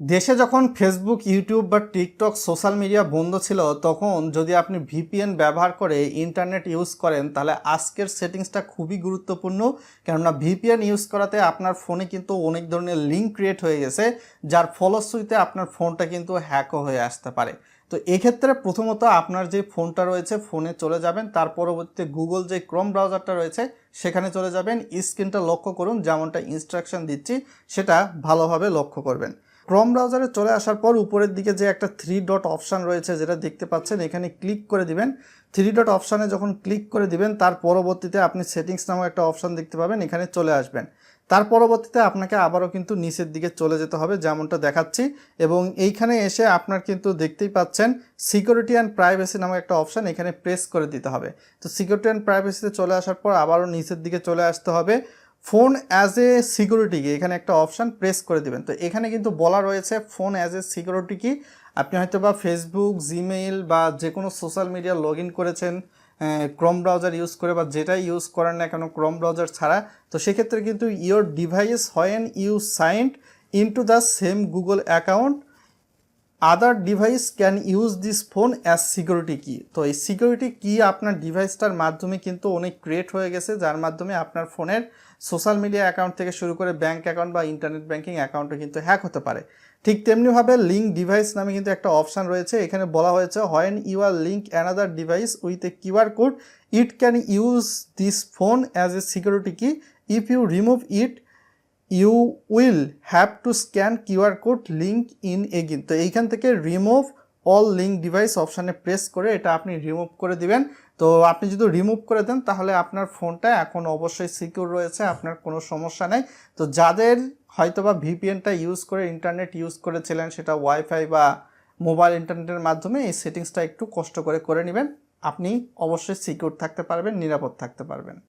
দেশে যখন Facebook YouTube বা টিকটক সোশ্যাল মিডিয়া বন্ধ ছিল, তখন যদি আপনি ভিপিএন ব্যবহার করে ইন্টারনেট ইউজ করেন, তাহলে আজকের সেটিংসটা খুবই গুরুত্বপূর্ণ। কেননা ভিপিএন ইউজ করাতে আপনার ফোনে কিন্তু অনেক ধরনের লিঙ্ক ক্রিয়েট হয়ে গেছে, যার ফলশ্রুতিতে আপনার ফোনটা কিন্তু হ্যাকও হয়ে আসতে পারে। তো এক্ষেত্রে প্রথমত আপনার যে ফোনটা রয়েছে ফোনে চলে যাবেন, তার পরবর্তীতে গুগল যে ক্রোম ব্রাউজারটা রয়েছে, সেখানে চলে যাবেন। স্ক্রিনটা লক্ষ্য করুন, যেমনটা ইনস্ট্রাকশন দিচ্ছি, সেটা ভালোভাবে লক্ষ্য করবেন। ক্রোম ব্রাউজারে চলে আসার পর উপরের দিকে যে একটা থ্রি ডট অপশান রয়েছে যেটা দেখতে পাচ্ছেন, এখানে ক্লিক করে দিবেন। থ্রি ডট অপশানে যখন ক্লিক করে দিবেন, তার পরবর্তীতে আপনি সেটিংস নামক একটা অপশান দেখতে পাবেন, এখানে চলে আসবেন। তার পরবর্তীতে আপনাকে আবারও কিন্তু নিচের দিকে চলে যেতে হবে, যেমনটা দেখাচ্ছি। এবং এইখানে এসে আপনার কিন্তু দেখতেই পাচ্ছেন সিকিউরিটি অ্যান্ড প্রাইভেসি নামক একটা অপশান এখানে প্রেস করে দিতে হবে। তো সিকিউরিটি অ্যান্ড প্রাইভেসিতে চলে আসার পর আবারও নিচের দিকে চলে আসতে হবে। ফোন অ্যাজ এ সিকিউরিটি কি এখানে একটা অপশান প্রেস করে দিবেন। তো এখানে কিন্তু বলা রয়েছে ফোন অ্যাজ এ সিকিউরিটি কি আপনি হয়তো বা ফেসবুক জিমেইল বা যে কোনো সোশ্যাল মিডিয়া লগ ইন করেছেন ক্রোম ব্রাউজার ইউজ করে বা যেটাই ইউজ করেন না কেন ক্রোম ব্রাউজার ছাড়া, তো সেক্ষেত্রে কিন্তু ইওর ডিভাইস হয় when you signed into the same Google account other device can use this phone as security key তো এই সিকিউরিটি কি আপনার ডিভাইসটার মাধ্যমে কিন্তু অনেক ক্রিয়েট হয়ে গেছে, যার মাধ্যমে আপনার ফোনের সোশ্যাল মিডিয়া অ্যাকাউন্ট থেকে শুরু করে ব্যাঙ্ক অ্যাকাউন্ট বা ইন্টারনেট ব্যাঙ্কিং অ্যাকাউন্টও কিন্তু হ্যাক হতে পারে। ঠিক তেমনিভাবে লিঙ্ক ডিভাইস নামে কিন্তু একটা অপশান রয়েছে, এখানে বলা হয়েছে when you are link another device with a QR code it can use this phone as a security key if you remove it you will have to scan QR code link in again তো এইখান থেকে remove all link device অপশানে press করে এটা আপনি remove করে দিবেন। তো আপনি যদি রিমুভ করে দেন, তাহলে আপনার ফোনটা এখন অবশ্যই সিকিউর রয়েছে, আপনার কোনো সমস্যা নেই। তো যাদের হয়তোবা ভিপিএনটা ইউজ করে ইন্টারনেট ইউজ করেছিলেন, সেটা ওয়াইফাই বা মোবাইল ইন্টারনেটের মাধ্যমে, এই সেটিংসটা একটু কষ্ট করে করে নেবেন। আপনি অবশ্যই সিকিউর থাকতে পারবেন, নিরাপদ থাকতে পারবেন।